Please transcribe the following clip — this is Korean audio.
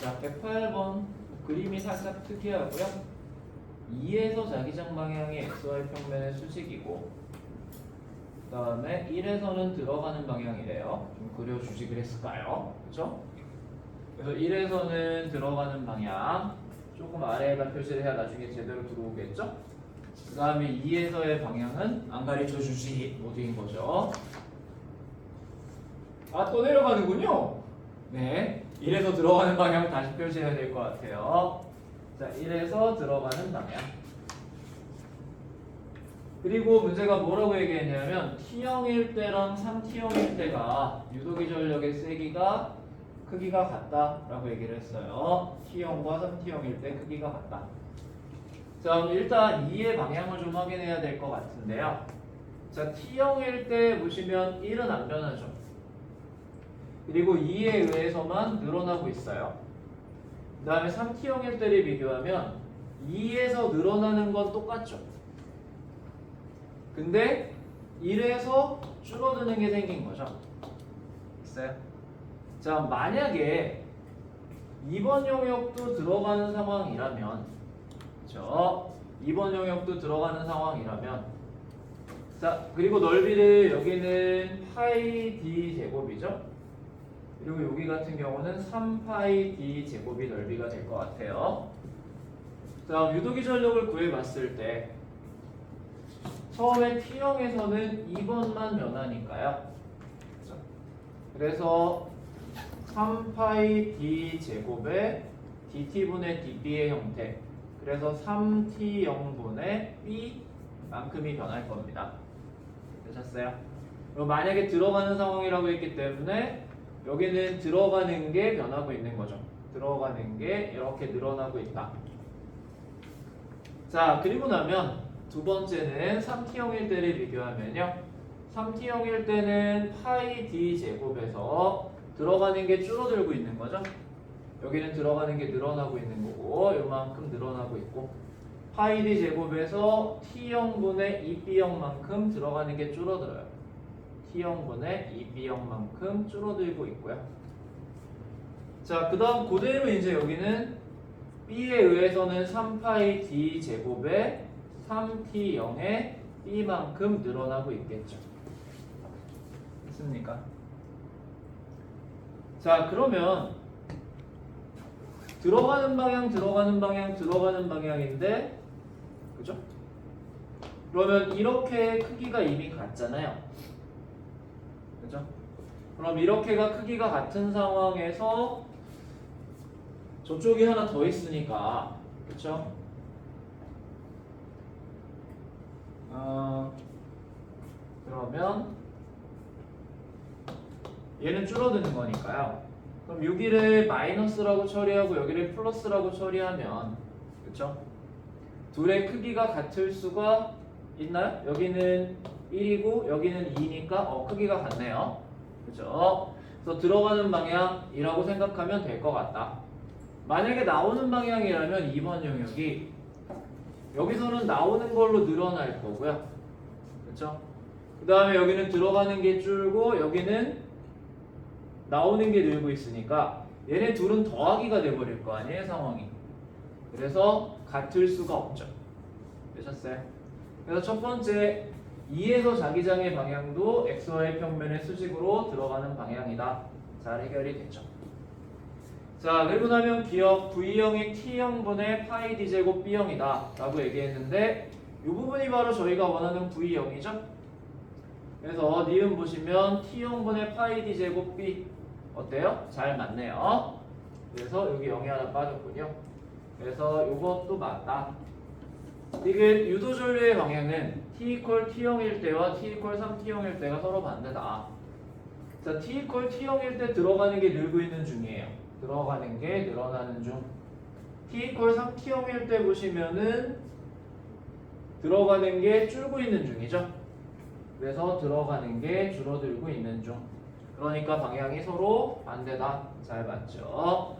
자, 108번 그림이 살짝 특이하고요. 2에서 자기장 방향이 XY 평면의 수직이고 그 다음에 1에서는 들어가는 방향이래요. 좀 그려주지 그랬을까요? 그죠? 그래서 1에서는 들어가는 방향 조금 아래에다 표시를 해야 나중에 제대로 들어오겠죠? 그 다음에 2에서의 방향은 안 가르쳐주지 모두인 거죠. 아 또 내려가는군요. 네, 1에서 들어가는 방향 다시 표시해야 될 것 같아요. 자, 1에서 들어가는 방향. 그리고 문제가 뭐라고 얘기했냐면 T형일 때랑 3T형일 때가 유도기 전력의 세기가 크기가 같다라고 얘기를 했어요. T형과 3T형일 때 크기가 같다. 자, 일단 2의 방향을 좀 확인해야 될 것 같은데요. 자, T형일 때 보시면 1은 안 변하죠. 그리고 2에 의해서만 늘어나고 있어요. 그 다음에 3T형일 때를 비교하면 2에서 늘어나는 건 똑같죠. 근데 1에서 줄어드는 게 생긴 거죠. 있어요? 자, 만약에 이번 영역도 들어가는 상황이라면 그렇죠? 이번 영역도 들어가는 상황이라면 자, 그리고 넓이를 여기는 파이 d 제곱이죠. 그리고 여기 같은 경우는 3파이 d 제곱이 넓이가 될 것 같아요. 자, 유도기 전력을 구해봤을 때 처음에 T형에서는 2번만 변하니까요. 그죠? 그래서 3파이 d 제곱의 dt분의 db의 형태 그래서 3t0분의 b만큼이 변할 겁니다. 되셨어요? 만약에 들어가는 상황이라고 했기 때문에 여기는 들어가는 게 변하고 있는 거죠. 들어가는 게 이렇게 늘어나고 있다. 자, 그리고 나면 두 번째는 3t형일 때를 비교하면요. 3t형일 때는 파이 d 제곱에서 들어가는 게 줄어들고 있는 거죠. 여기는 들어가는 게 늘어나고 있는 거고 요만큼 늘어나고 있고 파이 d 제곱에서 t형분의 2b형만큼 들어가는 게 줄어들어요. T형분의 2b형만큼 줄어들고 있고요. 자, 그 다음 그대로 이제 여기는 b에 의해서는 3파이 d 제곱에 3t0의 b만큼 늘어나고 있겠죠. 됐습니까? 자, 그러면 들어가는 방향, 들어가는 방향, 들어가는 방향인데, 그죠? 그러면 이렇게 크기가 이미 같잖아요. 그죠? 그럼 이렇게가 크기가 같은 상황에서 저쪽이 하나 더 있으니까, 그쵸? 어, 그러면 얘는 줄어드는 거니까요. 그럼 여기를 마이너스라고 처리하고 여기를 플러스라고 처리하면 그쵸? 둘의 크기가 같을 수가 있나요? 여기는 1이고 여기는 2니까 어, 크기가 같네요. 그죠? 그래서 들어가는 방향이라고 생각하면 될 것 같다. 만약에 나오는 방향이라면 2번 영역이 여기서는 나오는 걸로 늘어날 거고요. 그렇죠? 그 다음에 여기는 들어가는 게 줄고 여기는 나오는 게 늘고 있으니까 얘네 둘은 더하기가 돼버릴 거 아니에요 상황이. 그래서 같을 수가 없죠. 되셨어요? 그래서 첫 번째 2에서 자기장의 방향도 xy 평면의 수직으로 들어가는 방향이다. 잘 해결이 됐죠. 자 그리고 나면 기억 V형이 T형분의 파이 D제곱 B형이다 라고 얘기했는데 이 부분이 바로 저희가 원하는 V형이죠 그래서 니은 보시면 T형분의 파이 D제곱 B 어때요? 잘 맞네요 그래서 여기 0이 하나 빠졌군요 그래서 이것도 맞다 이게 유도 전류의 방향은 T 이퀄 T형일 때와 T 이퀄 3T형일 때가 서로 반대다. 자 T 이퀄 T형일 때 들어가는 게 늘고 있는 중이에요. 들어가는 게 늘어나는 중. t 이퀄 3t형일 때 보시면은 들어가는 게 줄고 있는 중이죠. 그래서 들어가는 게 줄어들고 있는 중. 그러니까 방향이 서로 반대다. 잘 봤죠